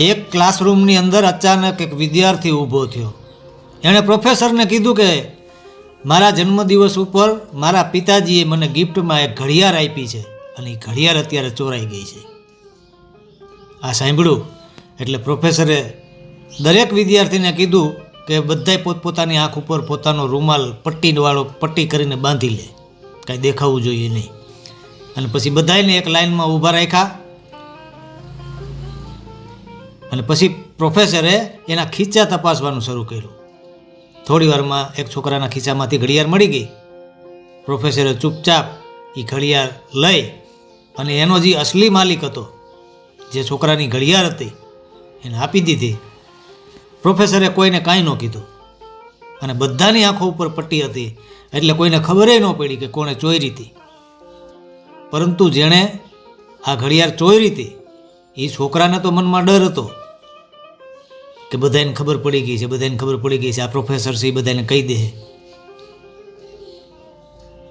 એક ક્લાસરૂમની અંદર અચાનક એક વિદ્યાર્થી ઊભો થયો. એણે પ્રોફેસરને કીધું કે, મારા જન્મદિવસ ઉપર મારા પિતાજીએ મને ગિફ્ટમાં એક ઘડિયાળ આપી છે અને એ ઘડિયાળ અત્યારે ચોરાઈ ગઈ છે. આ સાંભળ્યું એટલે પ્રોફેસરે દરેક વિદ્યાર્થીને કીધું કે, બધાય પોતપોતાની આંખ ઉપર પોતાનો રૂમાલ પટ્ટીવાળો પટ્ટી કરીને બાંધી લે. કાંઈ દેખાવું જોઈએ નહીં. અને પછી બધાયને એક લાઇનમાં ઊભા રાખ્યા. અને પછી પ્રોફેસરે એના ખીચા તપાસવાનું શરૂ કર્યું. થોડી વારમાં એક છોકરાના ખીચામાંથી ઘડિયાળ મળી ગઈ. પ્રોફેસરે ચૂપચાપ એ ઘડિયાળ લઈ અને એનો જે અસલી માલિક હતો, જે છોકરાની ઘડિયાળ હતી, એને આપી દીધી. પ્રોફેસરે કોઈને કાંઈ ન કીધું. અને બધાની આંખો ઉપર પટ્ટી હતી, એટલે કોઈને ખબર ન પડી કે કોણે ચોરી હતી. પરંતુ જેણે આ ઘડિયાળ ચોરી હતી એ છોકરાને તો મનમાં ડર હતો. કે બધાને ખબર પડી ગઈ છે, બધાને ખબર પડી ગઈ છે. આ પ્રોફેસર છે એ બધાને કહી દે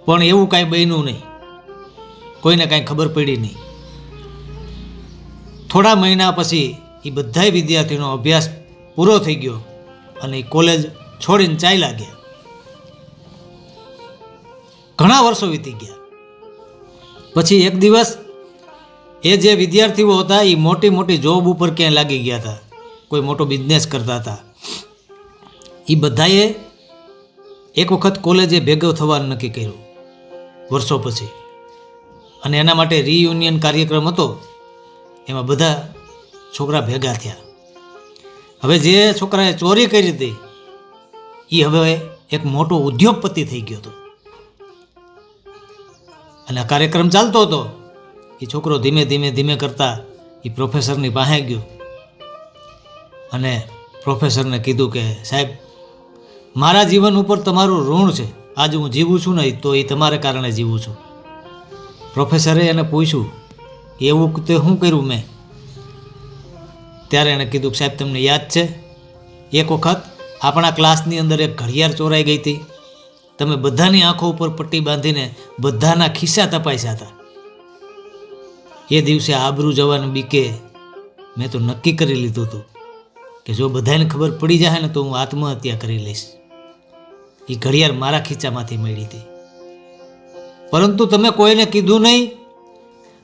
પણ એવું કાંઈ બન્યું નહીં. કોઈને કાંઈ ખબર પડી નહીં. થોડા મહિના પછી એ બધાય વિદ્યાર્થીનો અભ્યાસ પૂરો થઈ ગયો અને એ કોલેજ છોડીને ચાલ્યા ગયા. ઘણા વર્ષો વીતી ગયા. પછી એક દિવસ એ જે વિદ્યાર્થીઓ હતા એ મોટી મોટી જોબ ઉપર ક્યાંય લાગી ગયા હતા. કોઈ મોટો બિઝનેસ કરતા હતા. એ બધાએ એક વખત કોલેજે ભેગો થવાનું નક્કી કર્યું, વર્ષો પછી. અને એના માટે રિયુનિયન કાર્યક્રમ હતો, એમાં બધા છોકરા ભેગા થયા. હવે જે છોકરાએ ચોરી કરી હતી એ હવે એક મોટો ઉદ્યોગપતિ થઈ ગયો હતો. અને આ કાર્યક્રમ ચાલતો હતો. એ છોકરો ધીમે ધીમે ધીમે કરતા એ પ્રોફેસરની પાસે ગયો. અને પ્રોફેસરને કીધું કે, સાહેબ, મારા જીવન ઉપર તમારું ઋણ છે. આજ હું જીવું છું નહીં, તો એ તમારા કારણે જીવું છું. પ્રોફેસરે એને પૂછ્યું, એવું તે શું કર્યું મેં? ત્યારે એણે કીધું, સાહેબ, તમને યાદ છે, એક વખત આપણા ક્લાસની અંદર એક ઘડિયાળ ચોરાઈ ગઈ હતી. તમે બધાની આંખો ઉપર પટ્ટી બાંધીને બધાના ખિસ્સા તપાસ્યા હતા. એ દિવસે આબરૂ જવાનું બીકે મેં તો નક્કી કરી લીધું હતું. કે જો બધાને ખબર પડી જાય ને તો હું આત્મહત્યા કરી લઈશ. એ ઘડિયાળ મારા ખીચામાંથી મળી હતી. પરંતુ તમે કોઈને કીધું નહીં.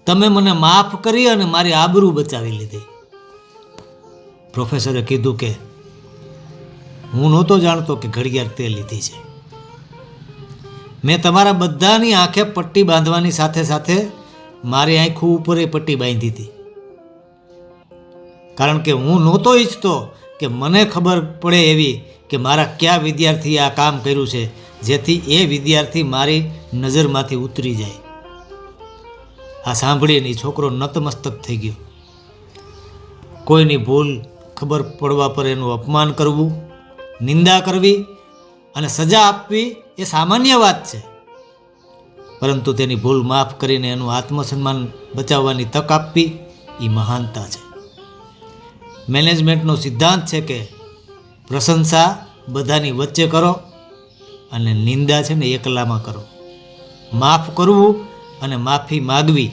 તમે મને માફ કરી અને મારી આબરૂ બચાવી લીધી. પ્રોફેસરે કીધું કે, હું નહોતો જાણતો કે ઘડિયાળ તે લીધી છે. મેં તમારા બધાની આંખે પટ્ટી બાંધવાની સાથે સાથે મારી આંખો ઉપર એ પટ્ટી બાંધી હતી. કારણ કે હું નહોતો ઈચ્છતો કે મને ખબર પડે એવી કે મારા કયા વિદ્યાર્થીએ આ કામ કર્યું છે, જેથી એ વિદ્યાર્થી મારી નજરમાંથી ઉતરી જાય. આ સાંભળીને છોકરો નતમસ્તક થઈ ગયો. કોઈની ભૂલ ખબર પડવા પર એનું અપમાન કરવું, નિંદા કરવી અને સજા આપવી એ સામાન્ય વાત છે. પરંતુ તેની ભૂલ માફ કરીને એનું આત્મસન્માન બચાવવાની તક આપવી એ મહાનતા છે. મેનેજમેન્ટનો સિદ્ધાંત છે કે પ્રશંસા બધાની વચ્ચે કરો અને નિંદા છે ને એકલામાં કરો. માફ કરવું અને માફી માગવી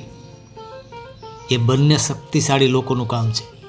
એ બંને શક્તિશાળી લોકોનું કામ છે.